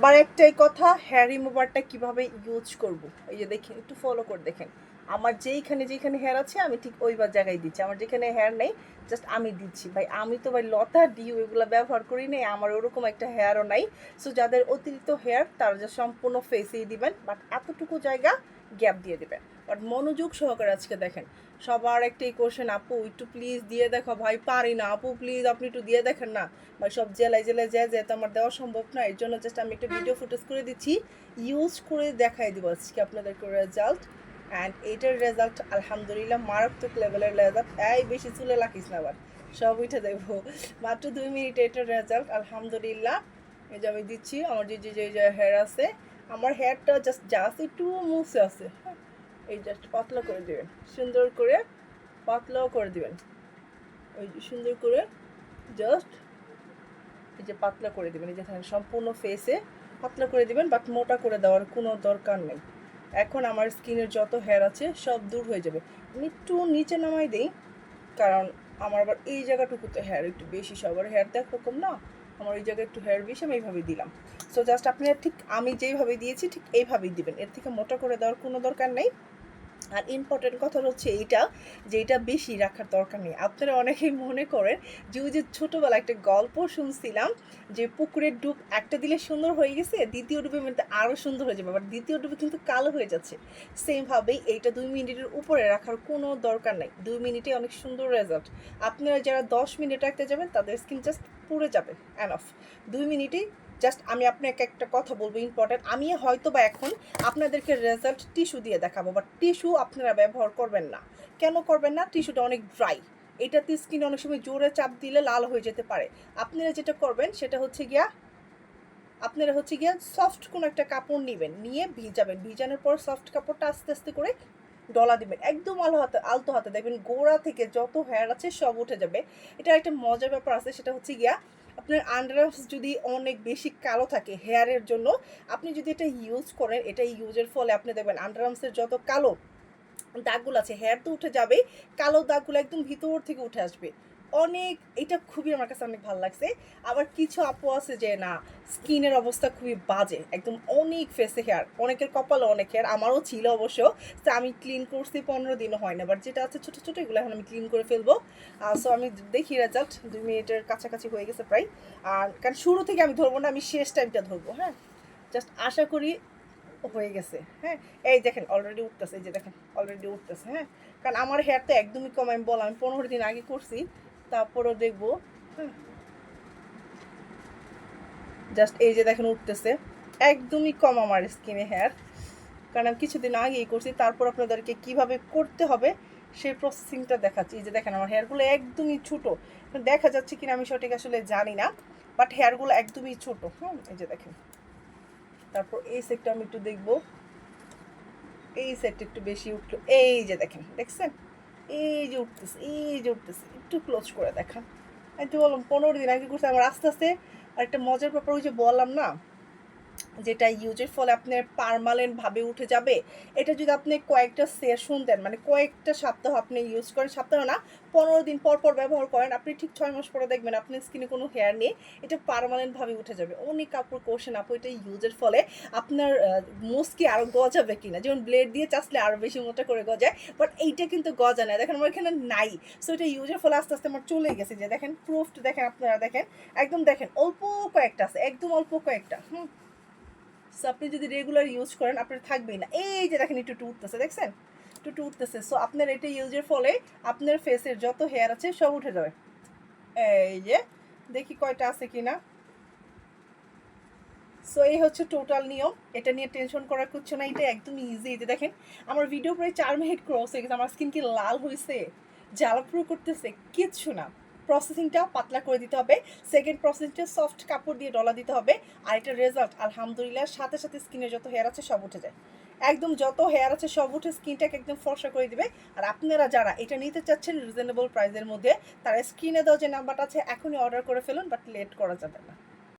আবার একটাই কথা, হ্যারি মোবারটা কীভাবে ইউজ করব? এই যে দেখেন, একটু ফলো করে দেখেন। আমার যেইখানে যেখানে হেয়ার আছে, আমি ঠিক ওইবার জায়গায় দিচ্ছি। আমার যেখানে হেয়ার নেই জাস্ট আমি দিচ্ছি। ভাই, আমি তো ভাই লতা ডিউ এগুলো ব্যবহার করি নাই, আমার ওরকম একটা হেয়ারও নাই। সো যাদের অতিরিক্ত হেয়ার তারা যা সম্পূর্ণ ফেসেই দিবেন বাট এতটুকু জায়গা গ্যাপ দিয়ে দেবেন। বাট মনোযোগ সহকারে আজকে দেখেন, সবার একটাই কোশ্চেন আপু, একটু প্লিজ দিয়ে দেখো। ভাই, পারি না, আপু প্লিজ আপনি একটু দিয়ে দেখেন না। ভাই, সব জেলায় জেলায় যায় যেহেতু আমার দেওয়া সম্ভব না, এর জন্য জাস্ট আমি একটা ভিডিও ফুটেজ করে দিচ্ছি। ইউজ করে দেখাই দিব আজকে আপনাদেরকে রেজাল্ট অ্যান্ড এটার রেজাল্ট আলহামদুলিল্লাহ, মারাত্মক লেভেলের রেজাল্ট এই, বেশি চুলে লাখিস না আবার। সব উঠে দেবো। মাত্র দুই মিনিট এটার রেজাল্ট আলহামদুলিল্লাহ। এই যে আমি দিচ্ছি, আমার যে যে যে হেয়ার আছে, আমার হেয়ারটা জাস্ট জাস্ট একটু মুছে আছে। এই জাস্ট পাতলা করে দিবেন। সুন্দর করে পাতলাও করে দিবেন। ওই সুন্দর করে জাস্ট এই যে পাতলা করে দিবেন। এই যে সম্পূর্ণ ফেসে পাতলা করে দিবেন বাট মোটা করে দেওয়ার কোনো দরকার নেই। এখন আমার স্কিনের যত হেয়ার আছে সব দূর হয়ে যাবে। আমি একটু নিচে নামাই দিই, কারণ আমার আবার এই জায়গাটুকুতে হেয়ার একটু বেশি। সবার হেয়ার তো একরকম না, আমার এই জায়গায় একটু হেয়ার বেশি, আমি এইভাবেই দিলাম। সো জাস্ট আপনারা ঠিক আমি যেইভাবে দিয়েছি, ঠিক এইভাবেই দিবেন। এর থেকে মোটা করে দেওয়ার কোনো দরকার নেই। আর ইম্পর্টেন্ট কথা হচ্ছে এইটা, যে এটা বেশি রাখার দরকার নেই। আপনারা অনেকেই মনে করেন যে ওই যে ছোটোবেলা একটা গল্প শুনছিলাম যে পুকুরের ডুব একটা দিলে সুন্দর হয়ে গেছে, দ্বিতীয় ডুবের মধ্যে আরও সুন্দর হয়ে যাবে বাট দ্বিতীয় ডুবে কিন্তু কালো হয়ে যাচ্ছে। সেমভাবেই এইটা দুই মিনিটের উপরে রাখার কোনো দরকার নেই। দুই মিনিটে অনেক সুন্দর রেজাল্ট আপনারা যারা দশ মিনিট রাখতে যাবেন, তাদের স্কিন জাস্ট পুড়ে যাবে অ্যান অফ দুই মিনিটেই জাস্ট আমি আপনাকে একটা কথা বলব ইম্পর্টেন্ট আমি হয়তো বা এখন আপনাদেরকে রেজাল্ট টিস্যু দিয়ে দেখাবো বাট টিস্যু আপনারা ব্যবহার করবেন না। কেন করবেন না? টিস্যুটা অনেক ড্রাই এটাতে স্কিন অনেক সময় জোরে চাপ দিলে লাল হয়ে যেতে পারে। আপনারা যেটা করবেন, সেটা হচ্ছে গিয়া আপনারা হচ্ছে গিয়া সফট কোনো একটা কাপড় নেবেন, নিয়ে ভিজাবেন। ভিজানোর পর সফট কাপড়টা আস্তে আস্তে করে ডলা দিবেন। একদম আলো হাতে, আলতো হাতে। দেখবেন গোড়া থেকে যত হেয়ার আছে সব উঠে যাবে। এটা একটা মজার ব্যাপার আছে, সেটা হচ্ছে গিয়া আপনার আন্ডারআর্মস যদি অনেক বেশি কালো থাকে হেয়ারের জন্য, আপনি যদি এটা ইউজ করেন, এটা ইউজের ফলে আপনি দেখবেন আন্ডারআর্মসের যত কালো দাগগুলো আছে হেয়ার তো উঠে যাবে কালো দাগগুলো একদম ভিতর থেকে উঠে আসবে। অনেক, এটা খুবই আমার কাছে অনেক ভালো লাগছে। আবার কিছু আপু আছে যে না, স্কিনের অবস্থা খুবই বাজে, একদম অনেক ফেসে হেয়ার অনেকের কপালে অনেক হেয়ার আমারও ছিল অবশ্য। তো আমি ক্লিন করছি, পনেরো দিনও হয় না বাট যেটা আছে ছোটো ছোটো, এগুলো এখন আমি ক্লিন করে ফেলব। সো আমি দেখি রেজাল্ট দুই মিনিটের কাছাকাছি হয়ে গেছে প্রায়। আর কারণ শুরু থেকে আমি ধরবো না, আমি শেষ টাইমটা ধরবো হ্যাঁ? জাস্ট আশা করি হয়ে গেছে হ্যাঁ? এই দেখেন অলরেডি উঠতেছে, এই যে দেখেন অলরেডি উঠতেছে হ্যাঁ? কারণ আমার হেয়ার তো একদমই কম, আমি বললাম, আমি পনেরো দিন আগে করছি। তারপরেও দেখব। হ্যাঁ জাস্ট এই যে দেখেন উঠতেছে। একদমই কম আমার স্কিনে হেয়ার কারণ আমি কিছুদিন আগেই করছি, তারপর আপনাদেরকে কীভাবে করতে হবে সেই প্রসেসিংটা দেখাচ্ছি। এই যে দেখেন আমার হেয়ারগুলো একদমই ছোটো। দেখা যাচ্ছে কিনা আমি সঠিক আসলে জানি না বাট হেয়ারগুলো একদমই ছোটো। হুম, এই যে দেখেন। তারপর এই সেটটা আমি একটু দেখব। এই সেটটা একটু বেশি উঠল। এই যে দেখেন, দেখছেন? এই যে উঠতেছে, এই যে উঠতেছে, একটু ক্লোজ করে দেখা। আমি তো বললাম, পনেরো দিন আগে করছে আমার আস্তে আস্তে আর একটা মজার ব্যাপার ওই যে বললাম না যেটা ইউজের ফলে আপনার পারমানেন্ট ভাবে উঠে যাবে, এটা যদি আপনি কয়েকটা সেশন দেন মানে কয়েকটা সপ্তাহ আপনি ইউজ করেন, সপ্তাহ না, পনেরো দিন পর পর ব্যবহার করেন, আপনি ঠিক ছয় মাস পরে দেখবেন আপনার স্কিনে কোনো হেয়ার নেই, এটা পারমানেন্টভাবে উঠে যাবে। অনেক কাপড় কোশ্চেন আপু এটা ইউজের ফলে আপনার মুসকি আরও গজাবে কিনা? যেমন ব্লেড দিয়ে চাষলে আরও বেশি মোটা করে গজায় বাট এইটা কিন্তু গজা নেয় দেখেন আমার এখানে নাই। সো এটা ইউজের ফলে আস্তে আস্তে আমার চলে গেছে যে দেখেন প্রুফড দেখেন আপনারা দেখেন, একদম দেখেন, অল্প কয়েকটা আছে, একদম অল্প কয়েকটা, হুম। সো আপনি যদি রেগুলার ইউজ করেন, আপনার থাকবেই না। এই যে দেখেন, একটু উঠতেছে, দেখছেন? একটু একটু উঠতেছে। সো আপনার এটা ইউজের ফলে আপনার ফেসের যত হেয়ার আছে, সব উঠে যাবে। এই যে, দেখি কয়টা আছে কি না সো এই হচ্ছে টোটাল নিয়ম। এটা নিয়ে টেনশন করার কিছু না এটা একদম ইজি যে দেখেন, আমার ভিডিও প্রায় চার মিনিট ক্রস হয়ে গেছে। আমার স্কিন কি লাল হয়েছে জ্বালাপুরো করতেছে, কিচ্ছু না। প্রসেসিংটা পাতলা করে দিতে হবে। সেকেন্ড প্রসেসিংটা সফট কাপড় দিয়ে ডলা দিতে হবে। আর এটা রেজাল্ট আলহামদুলিল্লাহ, সাথে সাথে স্কিনে যত হেয়ার আছে সব উঠে যায়। একদম যত হেয়ার আছে সব উঠে স্কিনটাকে একদম ফর্সা করে দিবে। আর আপনারা যারা এটা নিতে চাচ্ছেন রিজনেবল প্রাইসের মধ্যে, তারা স্ক্রিনে দেওয়া যে নাম্বারটা আছে, এখনই অর্ডার করে ফেলুন বাট লেট করা যাবে না।